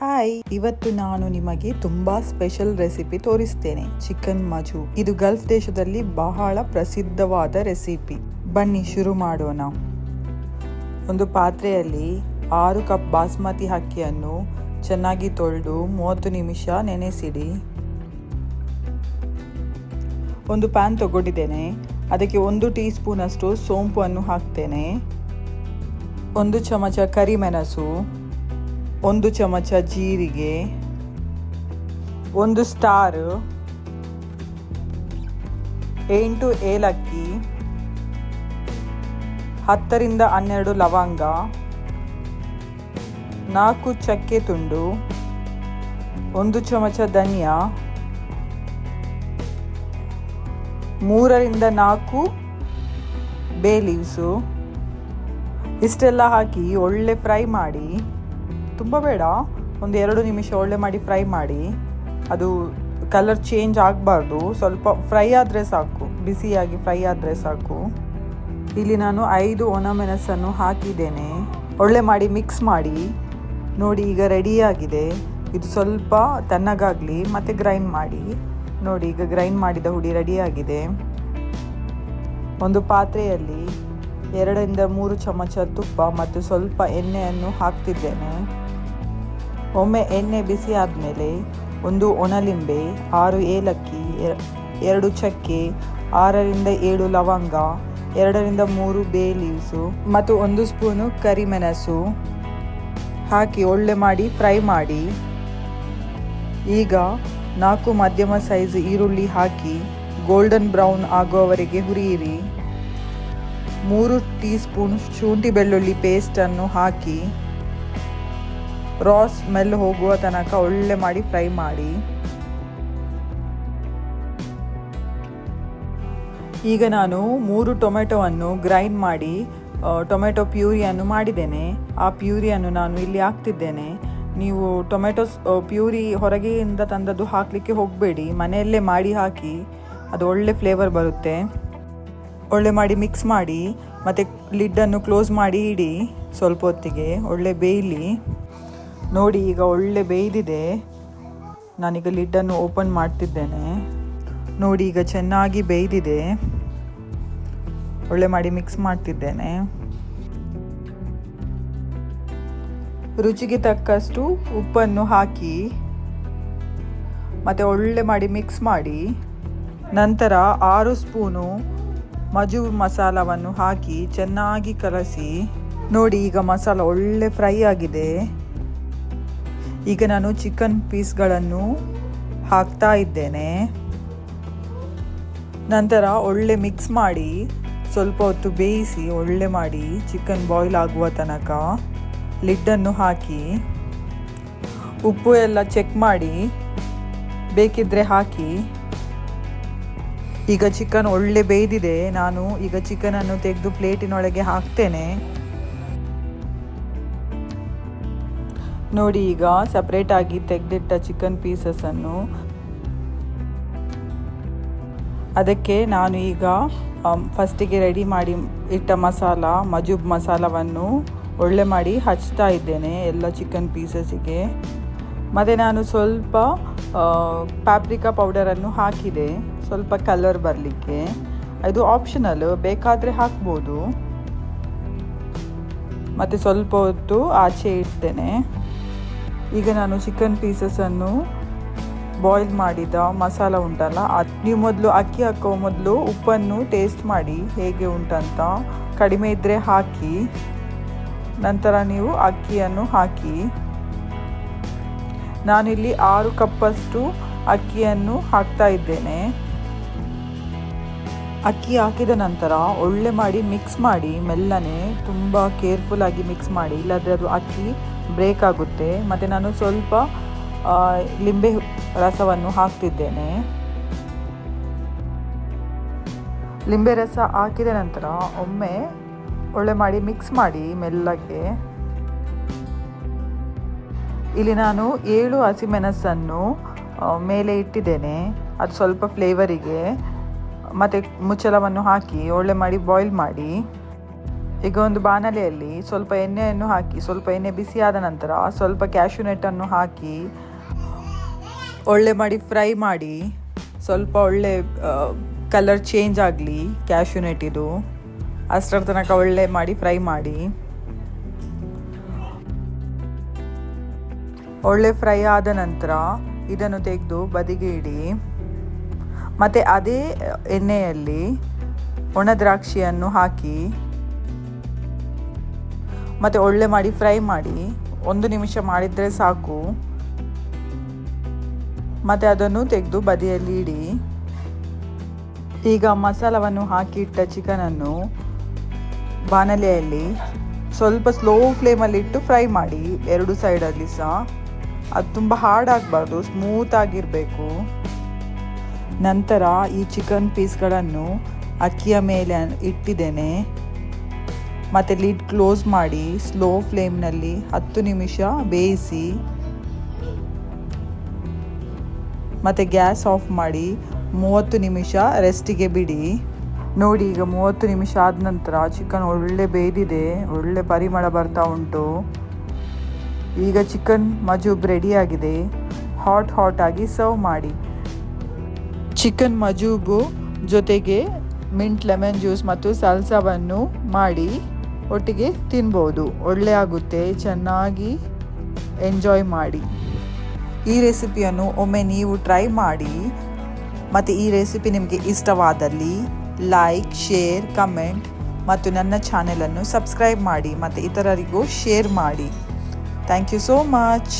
Hi, ಇವತ್ತು ನಾನು ನಿಮಗೆ ತುಂಬಾ ಸ್ಪೆಷಲ್ ರೆಸಿಪಿ ತೋರಿಸ್ತೇನೆ. ಚಿಕನ್ ಮಜು. ಇದು ಗಲ್ಫ್ ದೇಶದಲ್ಲಿ ಬಹಳ ಪ್ರಸಿದ್ಧವಾದ ರೆಸಿಪಿ. ಬನ್ನಿ, ಶುರು ಮಾಡೋಣ. ಒಂದು ಪಾತ್ರೆಯಲ್ಲಿ ಆರು ಕಪ್ ಬಾಸ್ಮತಿ ಅಕ್ಕಿಯನ್ನು ಚೆನ್ನಾಗಿ ತೊಳೆದು ಮೂವತ್ತು ನಿಮಿಷ ನೆನೆಸಿಡಿ. ಒಂದು ಪ್ಯಾನ್ ತಗೊಂಡಿದ್ದೇನೆ. ಅದಕ್ಕೆ ಒಂದು ಟೀ ಸ್ಪೂನ್ ಅಷ್ಟು ಸೋಂಪನ್ನು ಹಾಕ್ತೇನೆ. ಒಂದು ಚಮಚ ಕರಿಮೆಣಸು. ಒಂದು ಚಮಚ ಜೀರಿಗೆ, ಒಂದು ಸ್ಟಾರ್, ಎಂಟು ಏಲಕ್ಕಿ, ಹತ್ತರಿಂದ ಹನ್ನೆರಡು ಲವಂಗ, ನಾಲ್ಕು ಚಕ್ಕೆ ತುಂಡು, ಒಂದು ಚಮಚ ಧನಿಯಾ, ಮೂರರಿಂದ ನಾಲ್ಕು ಬೇ ಲೀವ್ಸು ಇಷ್ಟೆಲ್ಲ ಹಾಕಿ ಒಳ್ಳೆ ಫ್ರೈ ಮಾಡಿ ತುಂಬ ಬೇಡ. ಒಂದು ಎರಡು ನಿಮಿಷ ಒಳ್ಳೆ ಮಾಡಿ ಫ್ರೈ ಮಾಡಿ. ಅದು ಕಲರ್ ಚೇಂಜ್ ಆಗಬಾರ್ದು. ಸ್ವಲ್ಪ ಫ್ರೈ ಆದರೆ ಸಾಕು. ಬಿಸಿಯಾಗಿ ಫ್ರೈ ಆದರೆ ಸಾಕು. ಇಲ್ಲಿ ನಾನು ಐದು ಒಣಮೆಣಸನ್ನು ಹಾಕಿದ್ದೇನೆ. ಒಳ್ಳೆ ಮಾಡಿ ಮಿಕ್ಸ್ ಮಾಡಿ. ನೋಡಿ ಈಗ ರೆಡಿಯಾಗಿದೆ ಇದು ಸ್ವಲ್ಪ ತಣ್ಣಗಾಗಲಿ, ಮತ್ತು ಗ್ರೈಂಡ್ ಮಾಡಿ. ನೋಡಿ ಈಗ ಗ್ರೈಂಡ್ ಮಾಡಿದ ಹುಡಿ ರೆಡಿಯಾಗಿದೆ ಒಂದು ಪಾತ್ರೆಯಲ್ಲಿ ಎರಡರಿಂದ ಮೂರು ಚಮಚ ತುಪ್ಪ ಮತ್ತು ಸ್ವಲ್ಪ ಎಣ್ಣೆಯನ್ನು ಹಾಕ್ತಿದ್ದೇನೆ. ಒಮ್ಮೆ ಎಣ್ಣೆ ಬಿಸಿ ಆದಮೇಲೆ ಒಂದು ಒಣಲಿಂಬೆ, ಆರು ಏಲಕ್ಕಿ ಎರಡು ಚಕ್ಕೆ, ಆರರಿಂದ ಏಳು ಲವಂಗ, ಎರಡರಿಂದ ಮೂರು ಬೇ ಲೀವ್ಸು ಮತ್ತು ಒಂದು ಸ್ಪೂನು ಕರಿಮೆಣಸು ಹಾಕಿ ಒಳ್ಳೆ ಮಾಡಿ ಫ್ರೈ ಮಾಡಿ. ಈಗ ನಾಲ್ಕು ಮಧ್ಯಮ ಸೈಜ್ ಈರುಳ್ಳಿ ಹಾಕಿ ಗೋಲ್ಡನ್ ಬ್ರೌನ್ ಆಗುವವರೆಗೆ ಹುರಿಯಿರಿ. ಮೂರು ಟೀ ಸ್ಪೂನ್ ಶುಂಠಿ ಬೆಳ್ಳುಳ್ಳಿ ಪೇಸ್ಟನ್ನು ಹಾಕಿ ರಾ ಸ್ಮೆಲ್ ಹೋಗುವ ತನಕ ಒಳ್ಳೆ ಮಾಡಿ ಫ್ರೈ ಮಾಡಿ. ಈಗ ನಾನು ಮೂರು ಟೊಮೆಟೊವನ್ನು ಗ್ರೈಂಡ್ ಮಾಡಿ ಟೊಮೆಟೊ ಪ್ಯೂರಿಯನ್ನು ಮಾಡಿದ್ದೇನೆ. ಆ ಪ್ಯೂರಿಯನ್ನು ನಾನು ಇಲ್ಲಿ ಹಾಕ್ತಿದ್ದೇನೆ. ನೀವು ಟೊಮೆಟೊ ಪ್ಯೂರಿ ಹೊರಗೆಯಿಂದ ತಂದದ್ದು ಹಾಕಲಿಕ್ಕೆ ಹೋಗಬೇಡಿ. ಮನೆಯಲ್ಲೇ ಮಾಡಿ ಹಾಕಿ, ಅದು ಒಳ್ಳೆ ಫ್ಲೇವರ್ ಬರುತ್ತೆ. ಒಳ್ಳೆ ಮಾಡಿ ಮಿಕ್ಸ್ ಮಾಡಿ, ಮತ್ತು ಲಿಡ್ಡನ್ನು ಕ್ಲೋಸ್ ಮಾಡಿ ಇಡಿ, ಸ್ವಲ್ಪ ಹೊತ್ತಿಗೆ. ಒಳ್ಳೆ ಬೇಯಲಿ. ನೋಡಿ, ಈಗ ಒಳ್ಳೆ ಬೇಯ್ದಿದೆ. ನಾನೀಗ ಲಿಡ್ಡನ್ನು ಓಪನ್ ಮಾಡ್ತಿದ್ದೇನೆ. ನೋಡಿ, ಈಗ ಚೆನ್ನಾಗಿ ಬೇಯ್ದಿದೆ. ಒಳ್ಳೆ ಮಾಡಿ ಮಿಕ್ಸ್ ಮಾಡ್ತಿದ್ದೇನೆ. ರುಚಿಗೆ ತಕ್ಕಷ್ಟು ಉಪ್ಪನ್ನು ಹಾಕಿ, ಮತ್ತು ಒಳ್ಳೆ ಮಾಡಿ ಮಿಕ್ಸ್ ಮಾಡಿ, ನಂತರ ಆರು ಸ್ಪೂನು ಮಜು ಮಸಾಲವನ್ನು ಹಾಕಿ ಚೆನ್ನಾಗಿ ಕಲಸಿ, ನೋಡಿ, ಈಗ ಮಸಾಲ ಒಳ್ಳೆ ಫ್ರೈ ಆಗಿದೆ. ಈಗ ನಾನು ಚಿಕನ್ ಪೀಸ್ಗಳನ್ನು ಹಾಕ್ತಾ ಇದ್ದೇನೆ. ನಂತರ ಒಳ್ಳೆ ಮಿಕ್ಸ್ ಮಾಡಿ, ಸ್ವಲ್ಪ ಹೊತ್ತು ಬೇಯಿಸಿ ಒಳ್ಳೆ ಮಾಡಿ ಚಿಕನ್ ಬಾಯ್ಲ್ ಆಗುವ ತನಕ ಲಿಡ್ಡನ್ನು ಹಾಕಿ, ಉಪ್ಪು ಎಲ್ಲ ಚೆಕ್ ಮಾಡಿ ಬೇಕಿದ್ರೆ ಹಾಕಿ. ಈಗ ಚಿಕನ್ ಒಳ್ಳೆ ಬೇಯ್ದಿದೆ. ನಾನು ಈಗ ಚಿಕನನ್ನು ತೆಗೆದು ಪ್ಲೇಟಿನೊಳಗೆ ಹಾಕ್ತೇನೆ. ನೋಡಿ ಈಗ ಸಪ್ರೇಟಾಗಿ ತೆಗೆದಿಟ್ಟ ಚಿಕನ್ ಪೀಸಸನ್ನು ಅದಕ್ಕೆ ನಾನು ಈಗ ಫಸ್ಟಿಗೆ ರೆಡಿ ಮಾಡಿ ಇಟ್ಟ ಮಸಾಲ, ಮಜೂಬ್ ಮಸಾಲವನ್ನು ಒಳ್ಳೆ ಮಾಡಿ ಹಚ್ತಾ ಇದ್ದೇನೆ ಎಲ್ಲ ಚಿಕನ್ ಪೀಸಸ್ಸಿಗೆ ಮತ್ತು ನಾನು ಸ್ವಲ್ಪ ಪ್ಯಾಪ್ರಿಕಾ ಪೌಡರನ್ನು ಹಾಕಿದೆ. ಸ್ವಲ್ಪ ಕಲರ್ ಬರಲಿಕ್ಕೆ. ಇದು ಆಪ್ಷನಲ್ ಬೇಕಾದರೆ ಹಾಕ್ಬೋದು. ಮತ್ತು ಸ್ವಲ್ಪ ಹೊತ್ತು ಆಚೆ ಇಡ್ತೇನೆ. ಈಗ ನಾನು ಚಿಕನ್ ಪೀಸಸನ್ನು ಬಾಯ್ಲ್ ಮಾಡಿದ ಮಸಾಲ ಉಂಟಲ್ಲ, ಅದು ನೀವು ಮೊದಲು ಅಕ್ಕಿ ಹಾಕೋ ಮೊದಲು ಉಪ್ಪನ್ನು ಟೇಸ್ಟ್ ಮಾಡಿ ಹೇಗೆ ಉಂಟಂತ ಕಡಿಮೆ ಇದ್ದರೆ ಹಾಕಿ, ನಂತರ ನೀವು ಅಕ್ಕಿಯನ್ನು ಹಾಕಿ. ನಾನಿಲ್ಲಿ ಆರು ಕಪ್ಪಷ್ಟು ಅಕ್ಕಿಯನ್ನು ಹಾಕ್ತಾ ಇದ್ದೇನೆ. ಅಕ್ಕಿ ಹಾಕಿದ ನಂತರ ಒಳ್ಳೆ ಮಾಡಿ ಮಿಕ್ಸ್ ಮಾಡಿ, ಮೆಲ್ಲನೆ ತುಂಬ ಕೇರ್ಫುಲ್ಲಾಗಿ ಮಿಕ್ಸ್ ಮಾಡಿ, ಇಲ್ಲಾಂದರೆ ಅದು ಅಕ್ಕಿ ಬ್ರೇಕ್ ಆಗುತ್ತೆ. ಮತ್ತು ನಾನು ಸ್ವಲ್ಪ ಲಿಂಬೆ ರಸವನ್ನು ಹಾಕ್ತಿದ್ದೇನೆ. ಲಿಂಬೆ ರಸ ಹಾಕಿದ ನಂತರ ಒಮ್ಮೆ ಒಳ್ಳೆ ಮಾಡಿ ಮಿಕ್ಸ್ ಮಾಡಿ ಮೆಲ್ಲಗೆ. ಇಲ್ಲಿ ನಾನು ಏಳು ಹಸಿಮೆಣಸನ್ನು ಮೇಲೆ ಇಟ್ಟಿದ್ದೇನೆ. ಅದು ಸ್ವಲ್ಪ ಫ್ಲೇವರಿಗೆ ಮತ್ತು ಮುಚ್ಚಳವನ್ನು ಹಾಕಿ ಒಳ್ಳೆ ಮಾಡಿ ಬಾಯ್ಲ್ ಮಾಡಿ. ಈಗ ಒಂದು ಬಾಣಲೆಯಲ್ಲಿ ಸ್ವಲ್ಪ ಎಣ್ಣೆಯನ್ನು ಹಾಕಿ, ಸ್ವಲ್ಪ ಎಣ್ಣೆ ಬಿಸಿ ಆದ ನಂತರ ಸ್ವಲ್ಪ ಕ್ಯಾಶುನೆಟ್ಟನ್ನು ಹಾಕಿ, ಒಳ್ಳೆ ಮಾಡಿ ಫ್ರೈ ಮಾಡಿ, ಸ್ವಲ್ಪ ಒಳ್ಳೆ ಕಲರ್ ಚೇಂಜ್ ಆಗಲಿ ಕ್ಯಾಶುನೆಟ್ ಇದು. ಅಷ್ಟರ ತನಕ ಒಳ್ಳೆ ಮಾಡಿ ಫ್ರೈ ಮಾಡಿ. ಒಳ್ಳೆ ಫ್ರೈ ಆದ ನಂತರ ಇದನ್ನು ತೆಗೆದು ಬದಿಗೆ ಇಡಿ. ಮತ್ತು ಅದೇ, ಎಣ್ಣೆಯಲ್ಲಿ ಒಣ ದ್ರಾಕ್ಷಿಯನ್ನು ಹಾಕಿ ಮತ್ತು ಒಳ್ಳೆ ಮಾಡಿ, ಫ್ರೈ ಮಾಡಿ, ಒಂದು ನಿಮಿಷ ಮಾಡಿದರೆ ಸಾಕು. ಮತ್ತು ಅದನ್ನು ತೆಗೆದು ಬದಿಯಲ್ಲಿ ಇಡಿ. ಈಗ ಮಸಾಲವನ್ನು ಹಾಕಿ ಇಟ್ಟ ಚಿಕನನ್ನು ಬಾಣಲೆಯಲ್ಲಿ ಸ್ವಲ್ಪ ಸ್ಲೋ ಫ್ಲೇಮಲ್ಲಿಟ್ಟು ಫ್ರೈ ಮಾಡಿ. ಎರಡು ಸೈಡಲ್ಲಿ ಸಹ. ಅದು ತುಂಬ ಹಾರ್ಡ್ ಆಗಬಾರ್ದು ಸ್ಮೂತ್ ಆಗಿರಬೇಕು. ನಂತರ ಈ ಚಿಕನ್ ಪೀಸ್ಗಳನ್ನು ಅಕ್ಕಿಯ ಮೇಲೆ ಇಟ್ಟಿದ್ದೇನೆ. ಮತ್ತು ಲಿಡ್ ಕ್ಲೋಸ್ ಮಾಡಿ ಸ್ಲೋ ಫ್ಲೇಮ್ನಲ್ಲಿ ಹತ್ತು ನಿಮಿಷ ಬೇಯಿಸಿ, ಮತ್ತು ಗ್ಯಾಸ್ ಆಫ್ ಮಾಡಿ ಮೂವತ್ತು ನಿಮಿಷ ರೆಸ್ಟಿಗೆ ಬಿಡಿ. ನೋಡಿ, ಈಗ ಮೂವತ್ತು ನಿಮಿಷ ಆದ ನಂತರ ಚಿಕನ್ ಒಳ್ಳೆ ಬೇಯ್ದಿದೆ ಒಳ್ಳೆ ಪರಿಮಳ ಬರ್ತಾ ಉಂಟು. ಈಗ ಚಿಕನ್ ಮಜೂಬ್ ರೆಡಿಯಾಗಿದೆ ಹಾಟ್ ಹಾಟ್ ಆಗಿ ಸರ್ವ್ ಮಾಡಿ. ಚಿಕನ್ ಮಜೂಬು ಜೊತೆಗೆ ಮಿಂಟ್ ಲೆಮನ್ ಜ್ಯೂಸ್ ಮತ್ತು ಸಲ್ಸಾವನ್ನು ಮಾಡಿ. ಒಟ್ಟಿಗೆ ತಿನ್ಬೋದು. ಒಳ್ಳೆ ಆಗುತ್ತೆ. ಚೆನ್ನಾಗಿ ಎಂಜಾಯ್ ಮಾಡಿ. ಈ ರೆಸಿಪಿಯನ್ನು ಒಮ್ಮೆ ನೀವು ಟ್ರೈ ಮಾಡಿ. ಮತ್ತು ಈ ರೆಸಿಪಿ ನಿಮಗೆ ಇಷ್ಟವಾದಲ್ಲಿ ಲೈಕ್ ಶೇರ್ ಕಮೆಂಟ್ ಮತ್ತು ನನ್ನ ಚಾನೆಲನ್ನು ಸಬ್ಸ್ಕ್ರೈಬ್ ಮಾಡಿ. ಮತ್ತು ಇತರರಿಗೂ ಶೇರ್ ಮಾಡಿ. Thank you so much